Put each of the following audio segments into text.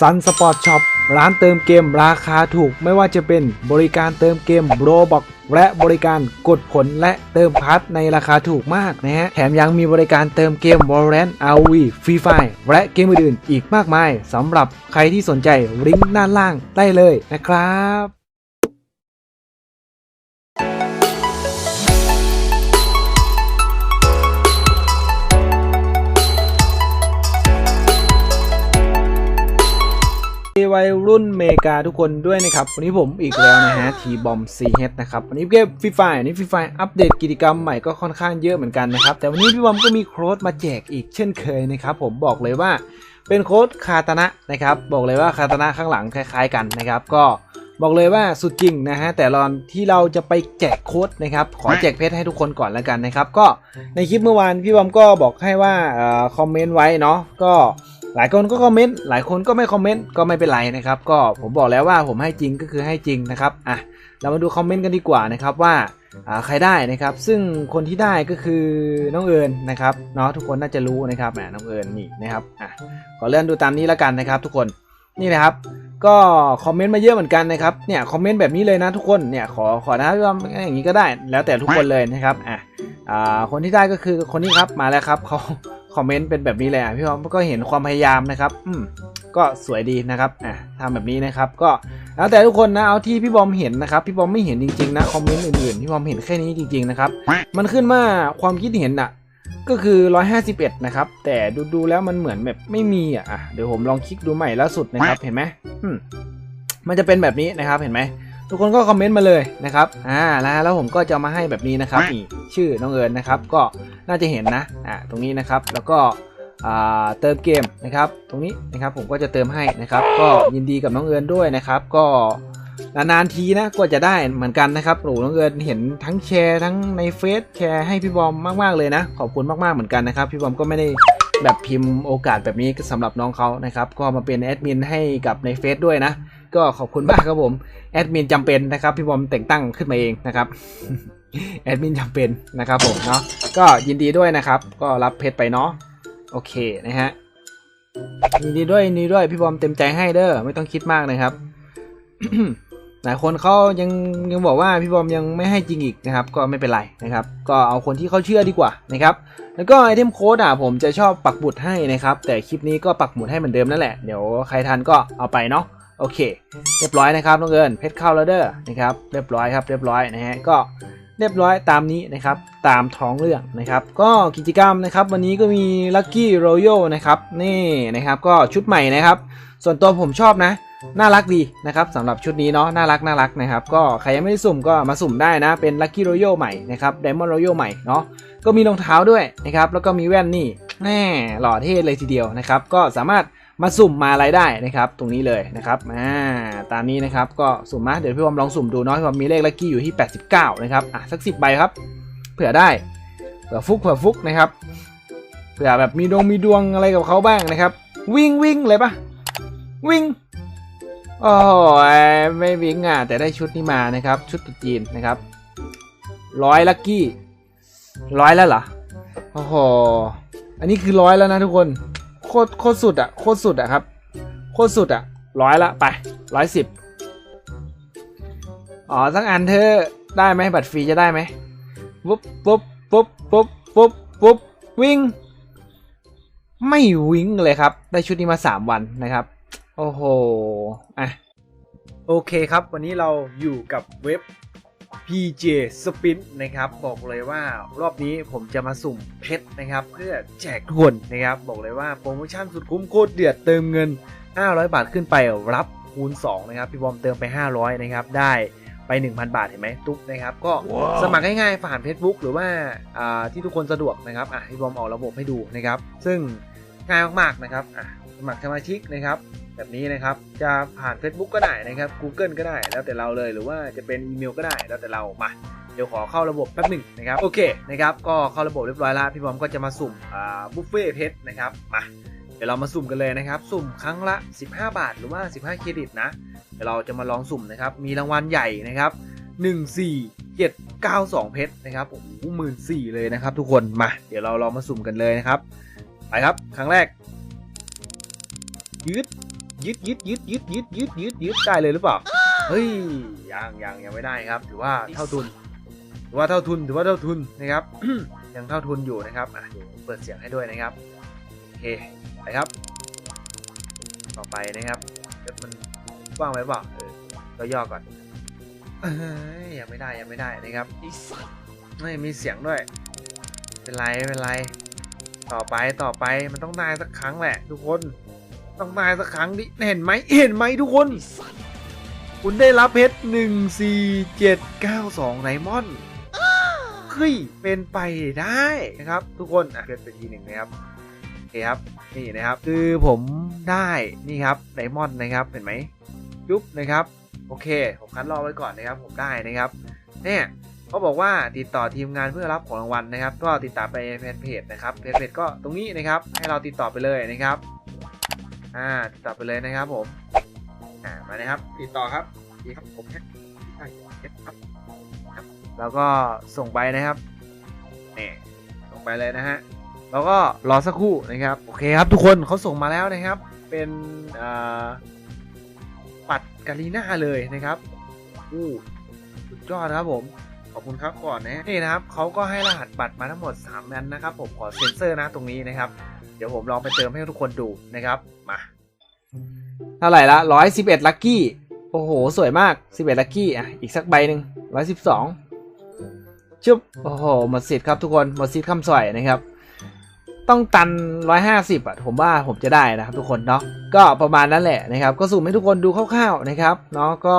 ซันสปอร์ตช็อปร้านเติมเกมราคาถูกไม่ว่าจะเป็นบริการเติมเกมโรบอกและบริการกดผลและเติมพัทในราคาถูกมากนะฮะ แถมยังมีบริการเติมเกม Valorant RV Free Fire และเกมอื่นๆอีกมากมายสำหรับใครที่สนใจลิงก์ด้านล่างได้เลยนะครับ วัยรุ่นเมกาทุกคนด้วยนะครับ วันนี้ผมอีกแล้วนะฮะทีบอมซีเฮดนะครับ วันนี้เกมฟรีไฟนี่ฟรีไฟอัปเดตกิจกรรมใหม่ก็ค่อนข้างเยอะเหมือนกันนะครับ แต่วันนี้พี่บอมก็มีโค้ดมาแจกอีกเช่นเคยนะครับผมบอกเลยว่าเป็นโค้ดคาตานะนะครับ บอกเลยว่าคาตานะข้างหลังคล้าย ๆ กันนะครับ ก็บอกเลยว่าสุดจริงนะฮะแต่ตอนที่เราจะไปแจกโค้ดนะครับขอแจกเพชรให้ทุกคนก่อนแล้วกันนะครับ ก็ในคลิปเมื่อวานพี่บอมก็บอกให้ว่าคอมเมนต์ไว้เนาะก็ หลายคนก็คอมเมนต์หลายคนก็ไม่คอมเมนต์ก็ไม่เป็นไรนะครับ ก็ผมบอกแล้วว่าผมให้จริงก็คือให้จริงนะครับอะเรามาดูคอมเมนต์กันดีกว่านะครับว่าอ่าใครได้นะครับ ซึ่งคนที่ได้ก็คือน้องเอิญนะครับเนาะทุกคนน่าจะรู้นะครับแหมน้องเอิญนี่นะครับอะขอเลื่อนดูตามนี้แล้วกันนะครับ ทุกคนนี่นะครับก็คอมเมนต์มาเยอะเหมือนกันนะครับเนี่ยคอมเมนต์แบบนี้เลยนะทุกคนเนี่ยขอขอนะว่าอย่างนี้ก็ได้ แล้วแต่ทุกคนเลยนะครับอะอ่าคนที่ได้ก็คือคนนี้ครับมาแล้วครับเขา คอมเมนต์เป็นแบบนี้เลยอะพี่บอมก็เห็นความพยายามนะครับ อืมก็สวยดีนะครับอะทำแบบนี้นะครับ ก็แล้วแต่ทุกคนนะเอาที่พี่บอมเห็นนะครับ พี่บอมไม่เห็นจริงๆนะคอมเมนต์อื่นๆพี่บอมเห็นแค่นี้จริง ๆนะครับ มันขึ้นว่าความคิดเห็นอะก็คือ 151 นะครับ แต่ดูดูๆแล้วมันเหมือนแบบไม่มีอะอะ เดี๋ยวผมลองคลิกดูใหม่ล่าสุดนะครับ เห็นไหมอืมมันจะเป็นแบบนี้นะครับ เห็นไหม ทุกคนก็คอมเมนต์มาเลยนะครับอ่าแล้วแล้วผมก็จะมาให้แบบนี้นะครับนี่ชื่อน้องเอิญนะครับ ก็น่าจะเห็นนะอ่าตรงนี้นะครับแล้วก็อ่าเติมเกมนะครับ ตรงนี้นะครับผมก็จะเติมให้นะครับ ก็ยินดีกับน้องเอิญด้วยนะครับ ก็นานๆทีนะก็จะได้เหมือนกันนะครับโอ้โหน้องเอิญเห็นทั้งแชร์ทั้งในเฟซแชร์ให้พี่บอมมากๆเลยนะ ขอบคุณมากๆเหมือนกันนะครับ พี่บอมก็ไม่ได้แบบพิมพ์โอกาสแบบนี้สำหรับน้องเขานะครับ ก็มาเป็นแอดมินให้กับในเฟซด้วยนะ ก็ขอบคุณมากครับผมแอดมินจำเป็นนะครับพี่บอมแต่งตั้งขึ้นมาเองนะครับแอดมินจำเป็นนะครับผมเนาะก็ยินดีด้วยนะครับ ก็รับเพชรไปเนาะโอเคนะฮะยินดีด้วยยินดีด้วยพี่บอมเต็มใจให้เด้อไม่ต้องคิดมากนะครับหลายคนเขายังยังบอกว่าพี่บอมยังไม่ให้จริงอีกนะครับ ก็ไม่เป็นไรนะครับ ก็เอาคนที่เขาเชื่อดีกว่านะครับ แล้วก็ไอเทมโค้ดอะผมจะชอบปักหมุดให้นะครับ แต่คลิปนี้ก็ปักหมุดให้เหมือนเดิมนั่นแหละเดี๋ยวใครทันก็เอาไปเนาะ โอเค เรียบร้อยนะครับน้องเอิญเพชรเข้าแล้วเด้อนะครับเรียบร้อยครับเรียบร้อยนะฮะก็เรียบร้อยตามนี้นะครับตามท้องเรื่องนะครับ ก็กิจกรรมนะครับวันนี้ก็มี Lucky Royal นะครับนี่นะครับก็ชุดใหม่นะครับ ส่วนตัวผมชอบนะ น่ารักดีนะครับสำหรับชุดนี้เนาะน่ารักน่ารักนะครับ ก็ใครยังไม่ได้สุ่มก็มาสุ่มได้นะ เป็น Lucky Royal ใหม่นะครับ Diamond Royal ใหม่เนาะก็มีรองเท้าด้วยนะครับแล้วก็มีแว่นนี่แน่หล่อเท่เลยทีเดียวนะครับ ก็สามารถ มาสุ่มมาอะไรได้นะครับ ตรงนี้เลยนะครับอ่าตามนี้นะครับก็สุ่มมาเดี๋ยวพี่บอมลองสุ่มดูเนาะพี่บอมมีเลขลัคกี้อยู่ที่ 89 นะครับอะสัก 10 ใบครับ เผื่อได้เผื่อฟุกเผื่อฟุกนะครับเผื่อแบบมีดวงมีดวงอะไรกับเขาบ้างนะครับ วิ่งวิ่งเลยปะวิ่งโอ้ยไม่วิ่งอะแต่ได้ชุดนี้มานะครับ ชุดตุ๊จีนนะครับร้อยลัคกี้ร้อยแล้วเหรอโอ้โหอันนี้คือร้อยแล้วนะทุกคน คตรโคตรสุดอะโคตรสุดอะครับ โคตรสุดอะร้อยละไปร้อยสิบอ๋อสักอันเธอได้ไหมบัตรฟรีจะได้ไหมปุ๊บปุ๊บปุ๊บปุ๊บปุ๊บปุ๊บวิ่ง ไม่วิ่งเลยครับ ได้ชุดนี้มาสามวันนะครับ โอ้โหอะโอเคครับ วันนี้เราอยู่กับเว็บ PJ Spin นะครับ บอกเลยว่ารอบนี้ผมจะมาสุ่มเพชรนะครับ เพื่อแจกทุกคนนะครับ บอกเลยว่าโปรโมชั่นสุดคุ้มโคตรเดือดเติมเงิน 500 บาทขึ้นไปรับคูณ 2 นะครับ พี่บอมเติมไป 500 นะครับ ได้ไป 1,000 บาทเห็นไหมตุ๊กนะครับ ก็สมัครง่ายๆผ่าน Facebook หรือว่าอ่าที่ทุกคนสะดวกนะครับอะพี่บอมออกระบบให้ดูนะครับ ซึ่งง่ายมากๆนะครับอะส มัครสมาชิกนะครับ แบบนี้นะครับจะผ่าน Facebook ก็ได้นะครับ Google ก็ได้แล้วแต่เราเลยหรือว่าจะเป็นอีเมลก็ได้แล้วแต่เรามาเดี๋ยวขอเข้าระบบแป๊บหนึ่งนะครับโอเคนะครับก็เข้าระบบเรียบร้อยแล้วพี่บอมก็จะมาสุ่มอ่าบุฟเฟ่เพชรนะครับมาเดี๋ยวเรามาสุ่มกันเลยนะครับ สุ่มครั้งละ 15 บาทหรือว่า 15 เครดิตนะเดี๋ยวเราจะมาลองสุ่มนะครับ มีรางวัลใหญ่นะครับ 1 4 7 9 2 เพชรนะครับโอ้โหหมื่นสี่เลยนะครับ ทุกคนมา เดี๋ยวเราลองมาสุ่มกันเลยนะครับ ไปครับ ครั้งแรก ยืดยึดยึดยึดยึดยึดยึดยึดยึดได้เลยหรือเปล่า เฮ้ยยังยังยังไม่ได้ครับ ถือว่าเท่าทุนถือว่าเท่าทุนถือว่าเท่าทุนนะครับ ยังเท่าทุนอยู่นะครับอะเดี๋ยวเปิดเสียงให้ด้วยนะครับโอเคไปครับ ต่อไปนะครับเดี๋ยวมันว่างไว้เปล่าเออก็ย่อก่อนเอ้ยยังไม่ได้ยังไม่ได้นะครับไม่มีเสียงด้วย เป็นไรไม่เป็นไร ต่อไปต่อไปมันต้องได้สักครั้งแหละ ทุกคน ต้องได้สักครั้งดิเห็นไหมเห็นไหมทุกคน คุณได้รับเพชรหนึ่งสี่เจ็ดเก้าสองไดมอนเฮ้ยเป็นไปได้นะครับ ทุกคนอะเพชรเป็นทีหนึ่งนะครับโอเคครับนี่นะครับ คือผมได้นี่ครับไดมอนด์นะครับเห็นไหมยุบนะครับ โอเค ผมคัดรอไว้ก่อนนะครับ ผมได้นะครับเนี่ยเขาบอกว่าติดต่อทีมงานเพื่อรับของรางวัลนะครับ ก็ติดต่อไปแฟนเพจนะครับเพจก็ตรงนี้นะครับ ให้เราติดต่อไปเลยนะครับ อ่าติดต่อไปเลยนะครับผมอ่ามานะครับ ติดต่อครับดีครับผมแค่ได้ครับครับแล้วก็ส่งไปนะครับนี่ส่งไปเลยนะฮะแล้วก็รอสักครู่นะครับโอเคครับทุกคนเขาส่งมาแล้วนะครับ เป็นอ่าปัดกาลีน่าเลยนะครับอู้สุดยอดครับผมขอบคุณครับก่อนนะนี่นะครับเขาก็ให้รหัสบัตรมาทั้งหมด3นั้นนะครับ ผมขอเซ็นเซอร์นะตรงนี้นะครับ เดี๋ยวผมลองไปเติมให้ทุกคนดูนะครับ มาเท่าไหร่ละ111ลัคกี้ โอ้โห สวยมาก11ลัคกี้อะอีกสักใบหนึ่ง112ชุบโอ้โหหมดสิทธิ์ครับทุกคนหมดสิทธิ์คำสอยนะครับ ต้องตัน150อะผมว่าผมจะได้นะครับทุกคนเนาะก็ประมาณนั้นแหละนะครับ ก็สุ่มให้ทุกคนดูคร่าวๆนะครับเนาะก็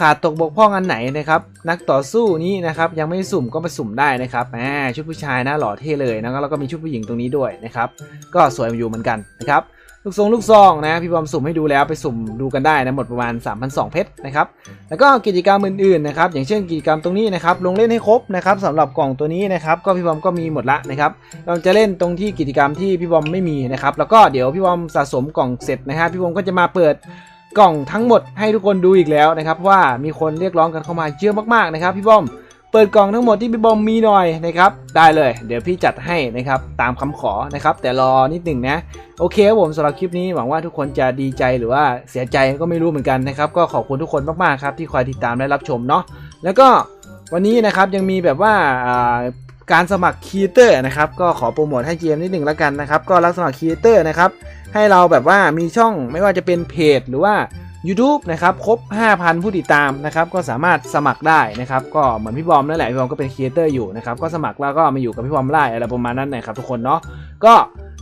ขาดตกบกพร่องอันไหนนะครับ นักต่อสู้นี้นะครับยังไม่สุ่มก็มาสุ่มได้นะครับแหมชุดผู้ชายนะหล่อเท่เลยนะแล้วก็มีชุดผู้หญิงตรงนี้ด้วยนะครับ ก็สวยอยู่เหมือนกันนะครับลูกทรงลูกซองนะพี่บอมสุ่มให้ดูแล้วไปสุ่มดูกันได้นะหมดประมาณ 3,200เพชรนะครับแล้วก็กิจกรรมอื่นๆนะครับอย่างเช่นกิจกรรมตรงนี้นะครับลงเล่นให้ครบนะครับสำหรับกล่องตัวนี้นะครับก็พี่บอมก็มีหมดละนะครับเราจะเล่นตรงที่กิจกรรมที่พี่บอมไม่มีนะครับแล้วก็เดี๋ยวพี่บอมสะสมกล่องเสร็จนะฮะพี่บอมก็จะมาเปิด กล่องทั้งหมดให้ทุกคนดูอีกแล้วนะครับว่ามีคนเรียกร้องกันเข้ามาเยอะมากๆนะครับพี่บอมเปิดกล่องทั้งหมดที่พี่บอมมีหน่อยนะครับได้เลย เดี๋ยวพี่จัดให้นะครับตามคำขอนะครับแต่รอนิดหนึ่งนะโอเคครับผมสำหรับคลิปนี้หวังว่าทุกคนจะดีใจหรือว่าเสียใจก็ไม่รู้เหมือนกันนะครับก็ขอบคุณทุกคนมากๆครับที่คอยติดตามและรับชมเนาะแล้วก็วันนี้นะครับยังมีแบบว่าอ่า การสมัครครีเอเตอร์นะครับก็ขอโปรโมทให้เจมนิดหนึ่งแล้วกันนะครับก็รับสมัครครีเอเตอร์นะครับให้เราแบบว่ามีช่องไม่ว่าจะเป็นเพจหรือว่า YouTube นะครับครบ 5,000 ผู้ติดตามนะครับก็สามารถสมัครได้นะครับก็เหมือนพี่บอมนั่นแหละพี่บอมก็เป็นครีเอเตอร์อยู่นะครับก็สมัครแล้วก็มาอยู่กับพี่บอมได้อะไรประมาณนั้นนะครับทุกคนเนาะก็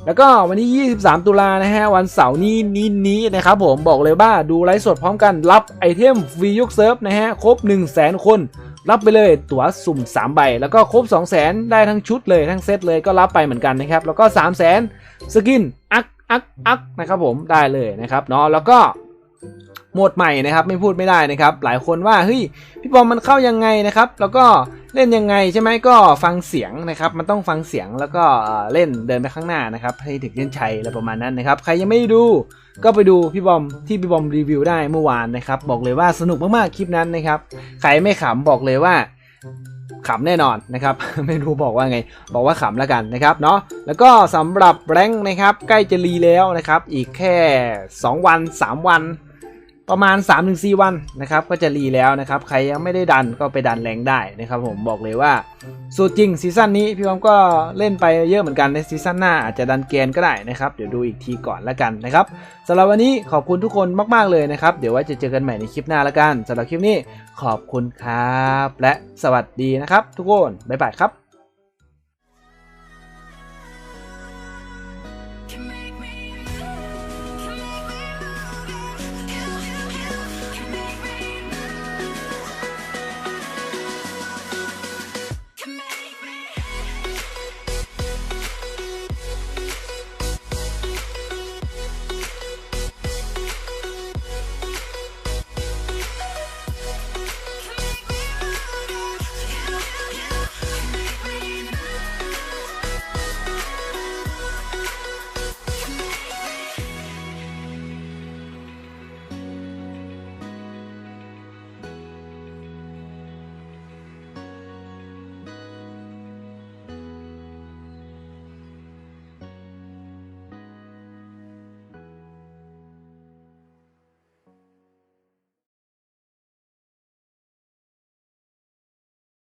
แล้วก็วันที่ 23 ตุลานะฮะ วันเสาร์นี้นี้นี้นะครับผมบอกเลยว่าดูไลฟ์สดพร้อมกันรับไอเทมฟรียกเซิร์ฟนะฮะ ครบ 1 0 0 0 0แสนคน รับไปเลยตั๋วสุ่ม 3 ใบ แล้วก็ครบ 2 0 0 0 0 0 ได้ทั้งชุดเลยทั้งเซตเลยก็รับไปเหมือนกันนะครับ แล้วก็ 3 0 0 0 0 0 สกินอักอักอักนะครับผมได้เลยนะครับเนาะแล้วก็ โหมดใหม่นะครับ ไม่พูดไม่ได้นะครับ หลายคนว่าเฮ้ยพี่บอมมันเข้ายังไงนะครับ แล้วก็เล่นยังไงใช่ไหมก็ฟังเสียงนะครับ มันต้องฟังเสียงแล้วก็เล่นเดินไปข้างหน้านะครับให้ถึงเส้นชัยอะไรประมาณนั้นนะครับ ใครยังไม่ดูก็ไปดูพี่บอมที่พี่บอมรีวิวได้เมื่อวานนะครับ บอกเลยว่าสนุกมากๆคลิปนั้นนะครับ ใครไม่ขำบอกเลยว่าขำแน่นอนนะครับ ไม่รู้บอกว่าไง บอกว่าขำแล้วกันนะครับเนาะแล้วก็สำหรับแรงค์นะครับ ใกล้จะรีแล้วนะครับ อีกแค่ 2 วัน 3 วัน ประมาณ 3-4 วันนะครับก็จะรีแล้วนะครับใครยังไม่ได้ดันก็ไปดันแรงได้นะครับผมบอกเลยว่าสูตรจริงซีซั่นนี้พี่บอมก็เล่นไปเยอะเหมือนกันในซีซั่นหน้าอาจจะดันเกณฑ์ก็ได้นะครับเดี๋ยวดูอีกทีก่อนแล้วกันนะครับสำหรับวันนี้ขอบคุณทุกคนมาก ๆ เลยนะครับ เดี๋ยวไว้จะเจอกันใหม่ในคลิปหน้าแล้วกันสำหรับคลิปนี้ขอบคุณครับ และสวัสดีนะครับ ทุกคนบ๊ายบายครับ